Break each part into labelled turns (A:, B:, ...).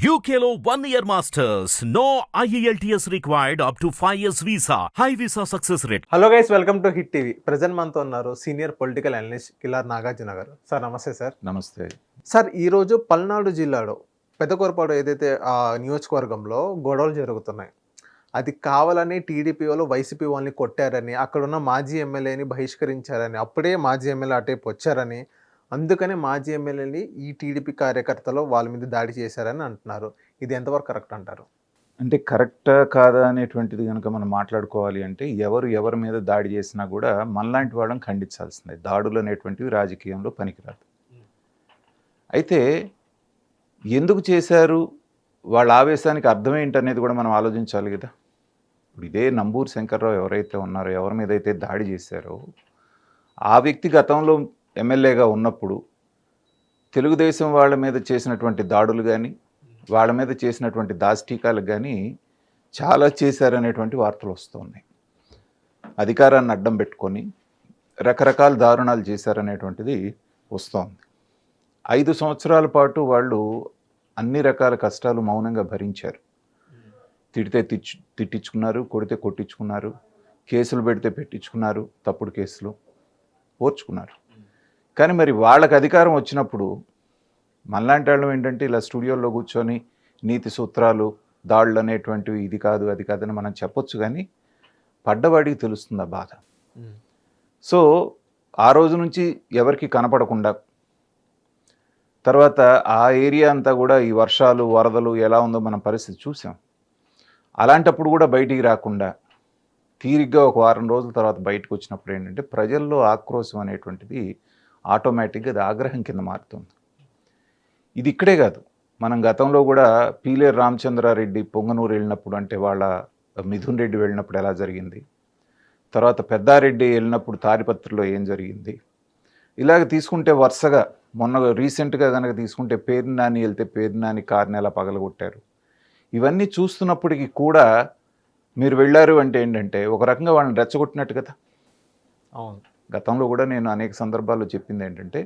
A: One year masters. No E IELTS required up to 5 years visa. High visa success rate.
B: Hello guys welcome to Hit TV present మనతో ఉన్నారు senior political analyst Kilar Nagarjuna గారు sir నమస్తే sir
C: నమస్తే
B: sir ఈరోజు పల్నాడు జిల్లాలో పెద్దకొరపాడు ఏదైతే ఆ నియోజకవర్గంలో గొడవలు జరుగుతున్నాయి అది కావాలని టీడీపీ వాళ్ళు వైసీపీ వాళ్ళని కొట్టారని అక్కడున్న మాజీ ఎమ్మెల్యేని బహిష్కరించారని అప్పుడే మాజీ ఎమ్మెల్యే అటేపు వచ్చారని అందుకనే మాజీ ఎమ్మెల్యేని ఈ టీడీపీ కార్యకర్తలు వాళ్ళ మీద దాడి చేశారని అంటున్నారు. ఇది ఎంతవరకు కరెక్ట్ అంటారు?
C: అంటే కరెక్టా కాదా అనేటువంటిది కనుక మనం మాట్లాడుకోవాలి అంటే ఎవరు ఎవరి మీద దాడి చేసినా కూడా మనలాంటి వాళ్ళని ఖండించాల్సిందే. దాడులు అనేటువంటివి రాజకీయంలో పనికిరాదు. అయితే ఎందుకు చేశారు? వాళ్ళ ఆవేశానికి అర్థం ఏంటనేది కూడా మనం ఆలోచించాలి కదా. ఇప్పుడు ఇదే నంబూరు శంకర్రావు ఎవరైతే ఉన్నారో ఎవరి మీద అయితే దాడి చేశారో ఆ వ్యక్తి గతంలో ఎమ్మెల్యేగా ఉన్నప్పుడు తెలుగుదేశం వాళ్ళ మీద చేసినటువంటి దాడులు కానీ వాళ్ళ మీద చేసినటువంటి దాష్టీకాలు కానీ చాలా చేశారనేటువంటి వార్తలు వస్తున్నాయి. అధికారాన్ని అడ్డం పెట్టుకొని రకరకాల దారుణాలు చేశారనేటువంటిది వస్తోంది. ఐదు సంవత్సరాల పాటు వాళ్ళు అన్ని రకాల కష్టాలు మౌనంగా భరించారు. తిడితే తిచ్చు తిట్టించుకున్నారు కొడితే కొట్టించుకున్నారు కేసులు పెడితే పెట్టించుకున్నారు తప్పుడు కేసులు ఓర్చుకున్నారు. కానీ మరి వాళ్ళకి అధికారం వచ్చినప్పుడు మనలాంటి వాళ్ళం ఏంటంటే ఇలా స్టూడియోలో కూర్చొని నీతి సూత్రాలు దాడులు అనేటువంటివి ఇది కాదు అది కాదని మనం చెప్పొచ్చు కానీ పడ్డవాడికి తెలుస్తుంది ఆ బాధ సో ఆ రోజు నుంచి ఎవరికి కనపడకుండా తర్వాత ఆ ఏరియా అంతా కూడా ఈ వర్షాలు వరదలు ఎలా ఉందో మనం పరిస్థితి చూసాం. అలాంటప్పుడు కూడా బయటికి రాకుండా తీరిగ్గా ఒక వారం రోజుల తర్వాత బయటకు వచ్చినప్పుడు ఏంటంటే ప్రజల్లో ఆక్రోశం అనేటువంటిది ఆటోమేటిక్గా అది ఆగ్రహం కింద మారుతుంది. ఇది ఇక్కడే కాదు. మనం గతంలో కూడా పీలేరు రామచంద్రారెడ్డి పొంగనూరు వెళ్ళినప్పుడు అంటే వాళ్ళ మిథున్ రెడ్డి వెళ్ళినప్పుడు ఎలా జరిగింది? తర్వాత పెద్దారెడ్డి వెళ్ళినప్పుడు తాడిపత్రిలో ఏం జరిగింది? ఇలాగ తీసుకుంటే వరుసగా మొన్న రీసెంట్గా కనుక తీసుకుంటే పేరు నాని వెళ్తే పేరు నాని కారుని ఎలా పగలగొట్టారు. ఇవన్నీ చూస్తున్నప్పటికీ కూడా మీరు వెళ్ళారు అంటే ఏంటంటే ఒక రకంగా వాళ్ళని రెచ్చగొట్టినట్టు కదా?
B: అవును.
C: గతంలో కూడా నేను అనేక సందర్భాల్లో చెప్పింది ఏంటంటే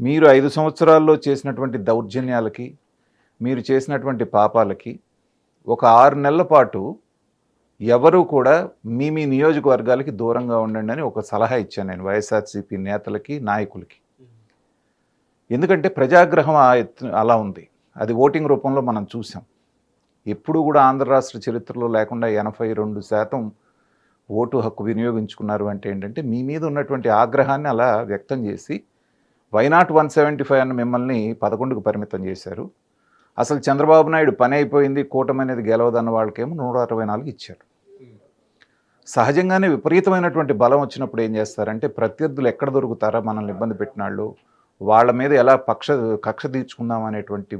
C: మీరు ఐదు సంవత్సరాల్లో చేసినటువంటి దౌర్జన్యాలకి మీరు చేసినటువంటి పాపాలకి ఒక ఆరు నెలల పాటు ఎవరు కూడా మీ మీ నియోజకవర్గాలకి దూరంగా ఉండండి అని ఒక సలహా ఇచ్చాను నేను వైఎస్ఆర్సీపీ నేతలకి నాయకులకి. ఎందుకంటే ప్రజాగ్రహం ఆ అలా ఉంది. అది ఓటింగ్ రూపంలో మనం చూసాం. ఎప్పుడు కూడా ఆంధ్ర రాష్ట్ర చరిత్రలో లేకుండా ఎనభై రెండు శాతం ఓటు హక్కు వినియోగించుకున్నారు అంటే ఏంటంటే మీ మీద ఉన్నటువంటి ఆగ్రహాన్ని అలా వ్యక్తం చేసి వైనాట్ వన్ సెవెంటీ ఫైవ్ అన్న మిమ్మల్ని పదకొండుకు పరిమితం చేశారు? అసలు చంద్రబాబు నాయుడు పని అయిపోయింది కూటమి అనేది గెలవదన్న వాళ్ళకేమో నూట అరవై నాలుగు ఇచ్చారు. సహజంగానే విపరీతమైనటువంటి బలం వచ్చినప్పుడు ఏం చేస్తారంటే ప్రత్యర్థులు ఎక్కడ దొరుకుతారా మనల్ని ఇబ్బంది పెట్టినాళ్ళు వాళ్ళ మీద ఎలా పక్ష కక్ష తీర్చుకుందాం అనేటువంటి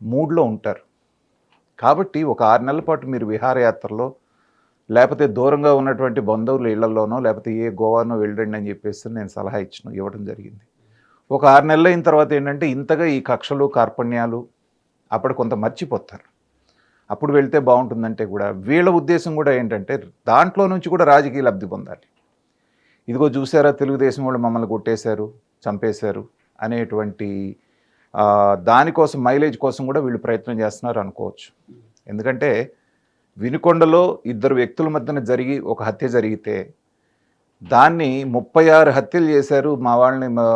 C: మూడ్లో ఉంటారు. కాబట్టి ఒక ఆరు నెలల పాటు మీరు విహారయాత్రలో లేకపోతే దూరంగా ఉన్నటువంటి బంధువుల ఇళ్ళలోనో లేకపోతే ఏ గోవానో వెళ్ళండి అని చెప్పేసి నేను సలహా ఇచ్చిన ఇవ్వడం జరిగింది. ఒక ఆరు నెలలు అయిన తర్వాత ఏంటంటే ఇంతగా ఈ కక్షలు కార్పణ్యాలు అప్పుడు కొంత మర్చిపోతారు. అప్పుడు వెళ్తే బాగుంటుందంటే కూడా వీళ్ళ ఉద్దేశం కూడా ఏంటంటే దాంట్లో నుంచి కూడా రాజకీయ లబ్ధి పొందాలి. ఇదిగో చూసారా తెలుగుదేశం వాళ్ళు మమ్మల్ని కొట్టేశారు చంపేశారు అనేటువంటి దానికోసం మైలేజ్ కోసం కూడా వీళ్ళు ప్రయత్నం చేస్తున్నారు అనుకోవచ్చు. ఎందుకంటే వినుకొండలో ఇద్దరు వ్యక్తుల మధ్యన జరిగి ఒక హత్య జరిగితే దాన్ని ముప్పై ఆరు హత్యలు చేశారు మా వాళ్ళని మా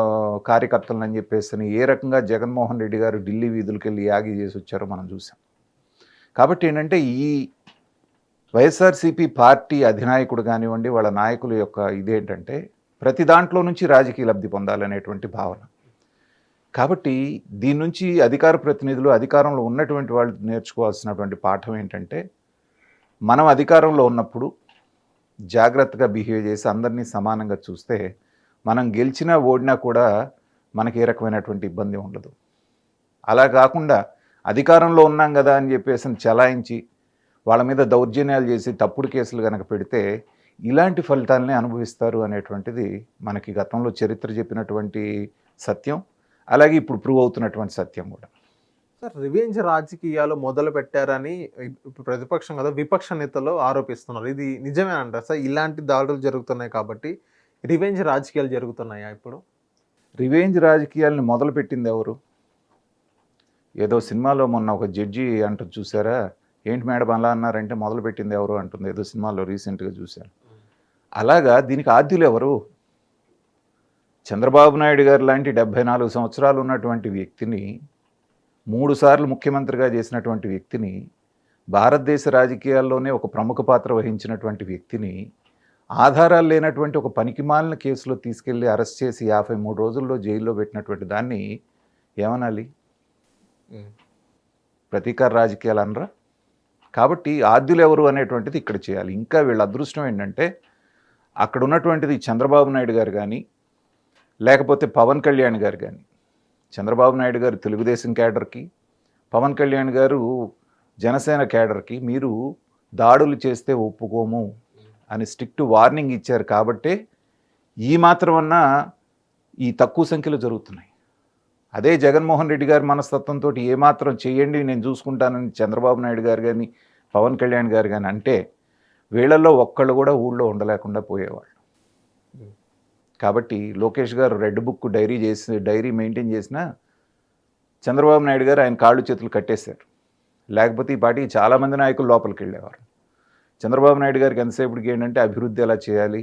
C: కార్యకర్తలను అని చెప్పేసి ఏ రకంగా జగన్మోహన్ రెడ్డి గారు ఢిల్లీ వీధులకి వెళ్ళి యాగి చేసి వచ్చారో మనం చూసాం. కాబట్టి ఏంటంటే ఈ వైఎస్ఆర్సీపీ పార్టీ అధినాయకుడు కానివ్వండి వాళ్ళ నాయకుల యొక్క ఇదేంటంటే ప్రతి దాంట్లో నుంచి రాజకీయ లబ్ధి పొందాలనేటువంటి భావన. కాబట్టి దీని నుంచి అధికార ప్రతినిధులు అధికారంలో ఉన్నటువంటి వాళ్ళు నేర్చుకోవాల్సినటువంటి పాఠం ఏంటంటే మనం అధికారంలో ఉన్నప్పుడు జాగ్రత్తగా బిహేవ్ చేసి అందరినీ సమానంగా చూస్తే మనం గెలిచినా ఓడినా కూడా మనకి ఏ రకమైనటువంటి ఇబ్బంది ఉండదు. అలా కాకుండా అధికారంలో ఉన్నాం కదా అని చెప్పేసి చలాయించి వాళ్ళ మీద దౌర్జన్యాలు చేసి తప్పుడు కేసులు కనుక పెడితే ఇలాంటి ఫలితాలనే అనుభవిస్తారు అనేటువంటిది మనకి గతంలో చరిత్ర చెప్పినటువంటి సత్యం. అలాగే ఇప్పుడు ప్రూవ్ అవుతున్నటువంటి సత్యం కూడా.
B: సార్ రివెంజ్ రాజకీయాలు మొదలు పెట్టారని ఇప్పుడు ప్రతిపక్షం కదా విపక్ష నేతలు ఆరోపిస్తున్నారు. ఇది నిజమే అంటారు సార్? ఇలాంటి దాడులు జరుగుతున్నాయి కాబట్టి రివెంజ్ రాజకీయాలు జరుగుతున్నాయా ఇప్పుడు?
C: రివెంజ్ రాజకీయాలను మొదలుపెట్టింది ఎవరు? ఏదో సినిమాలో మొన్న ఒక జడ్జి అంటారు చూసారా? ఏంటి మేడం అలా అన్నారంటే మొదలు పెట్టింది ఎవరు అంటుంది. ఏదో సినిమాలో రీసెంట్గా చూశాను అలాగా దీనికి ఆద్యులు ఎవరు? చంద్రబాబు నాయుడు గారు లాంటి డెబ్భై నాలుగు సంవత్సరాలు ఉన్నటువంటి వ్యక్తిని మూడు సార్లు ముఖ్యమంత్రిగా చేసినటువంటి వ్యక్తిని భారతదేశ రాజకీయాల్లోనే ఒక ప్రముఖ పాత్ర వహించినటువంటి వ్యక్తిని ఆధారాలు లేనటువంటి ఒక పనికిమాలిన కేసులో తీసుకెళ్ళి అరెస్ట్ చేసి యాభై మూడు రోజుల్లో జైల్లో పెట్టినటువంటి దాన్ని ఏమనాలి. ప్రతీకార రాజకీయాలు అనరా? కాబట్టి ఆద్యులు ఎవరు అనేటువంటిది ఇక్కడ చేయాలి. ఇంకా వీళ్ళ అదృష్టం ఏంటంటే అక్కడ ఉన్నటువంటిది చంద్రబాబు నాయుడు గారు కానీ లేకపోతే పవన్ కళ్యాణ్ గారు కానీ చంద్రబాబు నాయుడు గారు తెలుగుదేశం క్యాడర్కి పవన్ కళ్యాణ్ గారు జనసేన క్యాడర్కి మీరు దాడులు చేస్తే ఒప్పుకోము అని స్ట్రిక్ట్ వార్నింగ్ ఇచ్చారు కాబట్టే ఈ మాత్రమన్న ఈ తక్కువ సంఖ్యలో జరుగుతున్నాయి. అదే జగన్మోహన్ రెడ్డి గారి మనస్తత్వంతో ఏమాత్రం చేయండి నేను చూసుకుంటానని చంద్రబాబు నాయుడు గారు కానీ పవన్ కళ్యాణ్ గారు కానీ అంటే వీళ్ళల్లో ఒక్కళ్ళు కూడా ఊళ్ళో ఉండలేకుండా పోయేవాళ్ళు. కాబట్టి లోకేష్ గారు రెడ్ బుక్ డైరీ చేసి డైరీ మెయింటైన్ చేసినా చంద్రబాబు నాయుడు గారు ఆయన కాళ్ళు చేతులు కట్టేశారు. లేకపోతే ఈ పాటికి చాలామంది నాయకులు లోపలికి వెళ్ళేవారు. చంద్రబాబు నాయుడు గారికి ఎంతసేపటికి ఏంటంటే అభివృద్ధి ఎలా చేయాలి?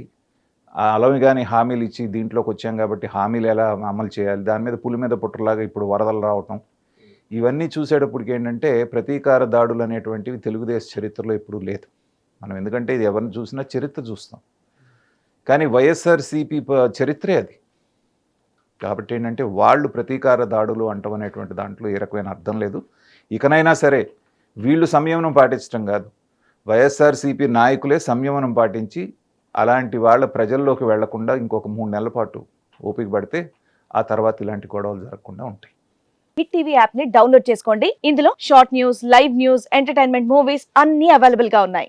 C: ఆ అలవి కానీ హామీలు ఇచ్చి దీంట్లోకి వచ్చాం కాబట్టి హామీలు ఎలా అమలు చేయాలి? దాని మీద పులి మీద పుట్టలాగా ఇప్పుడు వరదలు రావటం. ఇవన్నీ చూసేటప్పటికి ఏంటంటే ప్రతీకార దాడులు అనేటువంటివి తెలుగుదేశ చరిత్రలో ఎప్పుడూ లేదు. మనం ఎందుకంటే ఇది ఎవరిని చూసినా చరిత్ర చూస్తాం. కానీ వైఎస్ఆర్సీపీ చరిత్రే అది. కాబట్టి ఏంటంటే వాళ్ళు ప్రతీకార దాడులు అంటం అనేటువంటి దాంట్లో ఏ రకమైన అర్థం లేదు. ఇకనైనా సరే వీళ్ళు సంయమనం పాటించడం కాదు. వైఎస్ఆర్సీపీ నాయకులే సంయమనం పాటించి అలాంటి వాళ్ళ ప్రజల్లోకి వెళ్ళకుండా ఇంకొక మూడు నెలల పాటు ఓపిక పడితే ఆ తర్వాత ఇలాంటి గొడవలు జరగకుండా ఉంటాయి.
D: హిట్ టీవీ యాప్ని డౌన్లోడ్ చేసుకోండి. ఇందులో short news live news entertainment movies అన్ని అవైలబుల్గా ఉన్నాయి.